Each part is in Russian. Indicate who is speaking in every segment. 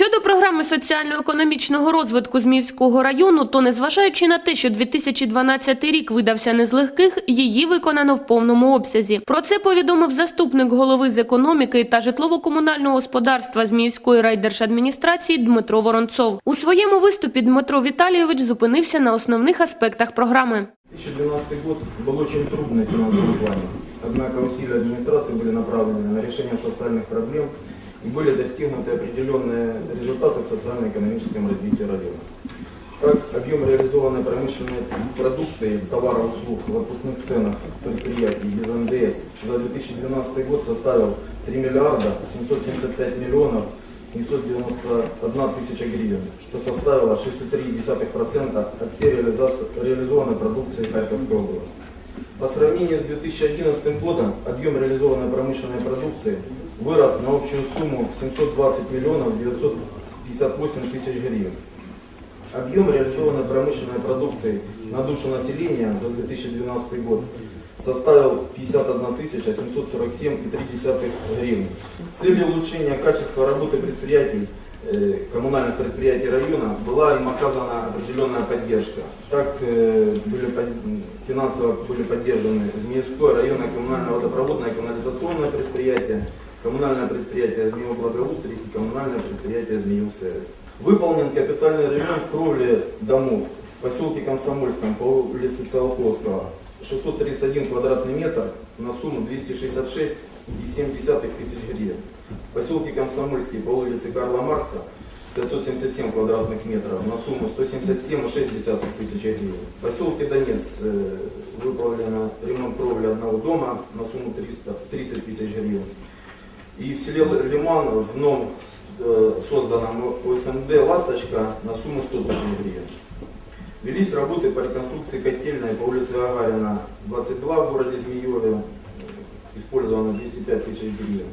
Speaker 1: Щодо програми соціально-економічного розвитку Зміївського району, то незважаючи на те, що 2012 рік видався не з легких, її виконано в повному обсязі. Про це повідомив заступник голови з економіки та житлово-комунального господарства Зміївської райдержадміністрації Дмитро Воронцов. У своєму виступі Дмитро Віталійович зупинився на основних аспектах програми.
Speaker 2: 2012 год был очень трудный в финансовом плане. Однако усилия администрации были направлены на решение социальных проблем и были достигнуты определенные результаты в социально-экономическом развитии района. Так, объем реализованной промышленной продукции, товаров услуг в отпускных ценах предприятий без НДС за 2012 год составил 3 миллиарда 775 миллионов 791 тысяча гривен, что составило 6,3% от всей реализованной продукции Харьковской области. По сравнению с 2011 годом объем реализованной промышленной продукции вырос на общую сумму 720 миллионов 958 тысяч гривен. Объем реализованной промышленной продукции на душу населения за 2012 год составил 51 747,3 гривен. С целью улучшения качества работы предприятий, э, коммунальных предприятий района была им оказана определенная поддержка. Так э, были финансово были поддержаны Змеевское районное коммунальное водопроводное и канализационное предприятие, коммунальное предприятие Змеево Благоустройство и коммунальное предприятие Змеев Сервис. Выполнен капитальный ремонт кровли домов в поселке Комсомольском по улице Циолковского. 631 квадратный метр на сумму 266,7 тысяч гривен. В поселке Комсомольский по улице Карла Маркса 577 квадратных метров на сумму 177,6 тысяч гривен. В поселке Донец э, выполнен ремонт кровли одного дома на сумму 300, 30 тысяч гривен. И в селе Лиман в новом э, созданном ОСМД «Ласточка» на сумму 100 тысяч гривен. Велись работы по реконструкции котельной по улице Гагарина 22 в городе Змееве. Использовано 205 тысяч гривен.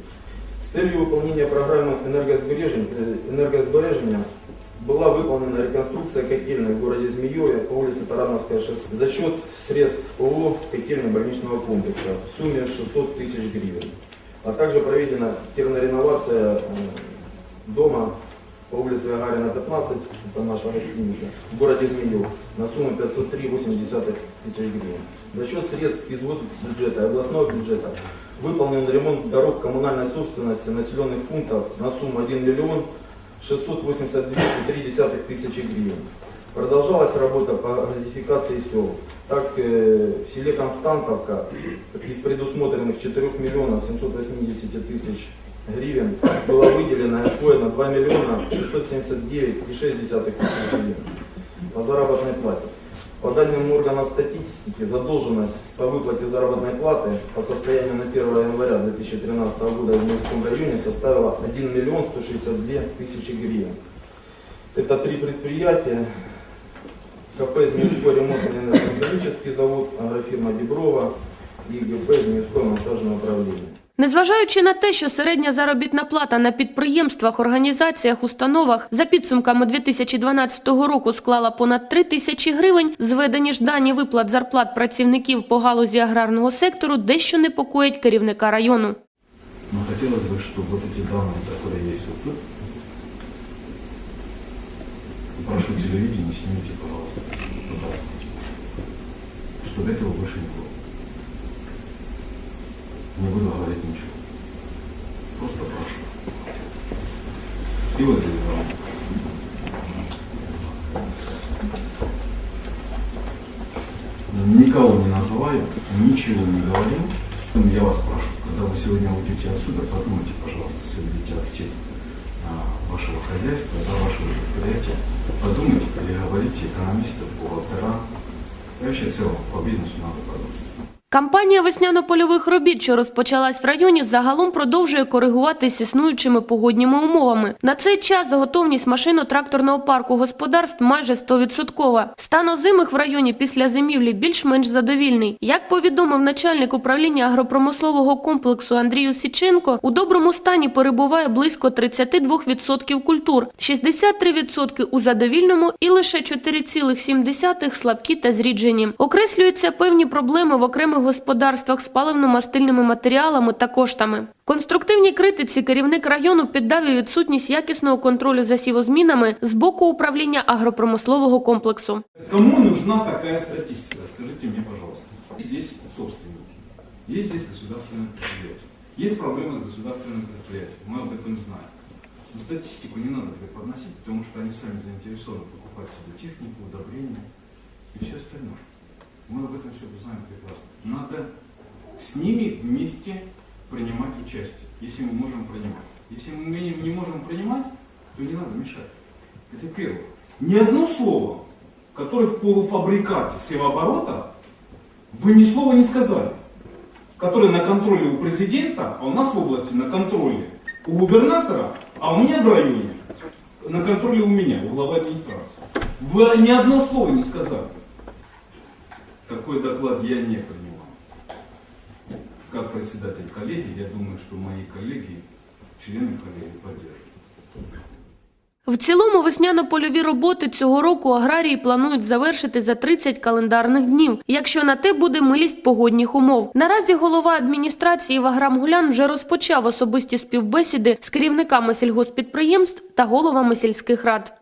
Speaker 2: С целью выполнения программы энергосбережения, э, энергосбережения была выполнена реконструкция котельной в городе Змееве по улице Тарановское шоссе за счет средств ООО котельно больничного комплекса в сумме 600 тысяч гривен. А также проведена термореновация дома по улице Гагарина 15, это наша гостиница, в городе Змеев на сумму 503,8 тысяч гривен. За счет средств из бюджета областного бюджета выполнен ремонт дорог коммунальной собственности населенных пунктов на сумму 1 миллион 682,3 тысячи гривен. Продолжалась работа по газификации сел. Так, э, в селе Константовка из предусмотренных 4 миллионов 780 тысяч гривен было выделено и освоено 2 миллиона 679,6 тысяч гривен по заработной плате. По данным органов статистики, задолженность по выплате заработной платы по состоянию на 1 января 2013 года в Минском районе составила 1 миллион 162 тысячи гривен. Это три предприятия. КП «Змеевской ремонтный энергетический завод», агрофирма «Деброва» и ГП «Змеевское монтажное управление».
Speaker 1: Незважаючи на те, що середня заробітна плата на підприємствах, організаціях, установах за підсумками 2012 року склала понад 3 тисячі гривень, зведені ж дані виплат зарплат працівників по галузі аграрного сектору дещо непокоїть керівника району.
Speaker 3: Но хотелось бы, чтобы вот эти данные, которые есть вот тут, прошу телевидение, снимите, пожалуйста, пожалуйста, чтобы этого больше не было. Не буду говорить ничего. Просто прошу. И вот эти данные. Никого не называю, ничего не говорим. Я вас прошу, когда вы сегодня уйдете отсюда, подумайте, пожалуйста, соблюдите актив вашего хозяйства, да, вашего предприятия. Подумайте, переговорите экономистов, бухгалтера. И вообще в целом по бизнесу надо подумать.
Speaker 1: Кампанія весняно-польових робіт, що розпочалась в районі, загалом продовжує коригуватись існуючими погодніми умовами. На цей час готовність машино-тракторного парку господарств майже 100%. Стан озимих в районі після зимівлі більш-менш задовільний. Як повідомив начальник управління агропромислового комплексу Андрію Січенко, у доброму стані перебуває близько 32% культур, 63% у задовільному і лише 4,7% слабкі та зріджені. Окреслюються певні проблеми в окремих окремих господарствах з паливно-мастильними матеріалами та коштами. Конструктивній критиці керівник району піддав і відсутність якісного контролю за сівозмінами з боку управління агропромислового комплексу.
Speaker 3: Кому нужна такая статистика? Скажите мне, пожалуйста. Здесь собственники, есть здесь государственное предприятие. Есть проблемы с государственным предприятием, мы об этом знаем. Но статистику не надо преподносить, потому что они сами заинтересованы покупать себе технику, удобрения и все остальное. Мы об этом все знаем прекрасно. Надо с ними вместе принимать участие, если мы можем принимать. Если мы не можем принимать, то не надо мешать. Это первое. Ни одно слово, которое в полуфабрикате севооборота, вы ни слова не сказали. Которое на контроле у президента, а у нас в области на контроле у губернатора, а у меня в районе на контроле у меня, у главы администрации. Вы ни одно слово не сказали. Такой доклад я не принимаю. Как председатель коллегии, я думаю, что мои коллеги, члены коллегии поддержат.
Speaker 1: В цілому весняно-польові роботи цього року аграрії планують завершити за 30 календарних днів, якщо на те буде милість погодних умов. Наразі голова адміністрації Ваграм Гулян вже розпочав особисті співбесіди з керівниками сільгоспідприємств та головами сільських рад.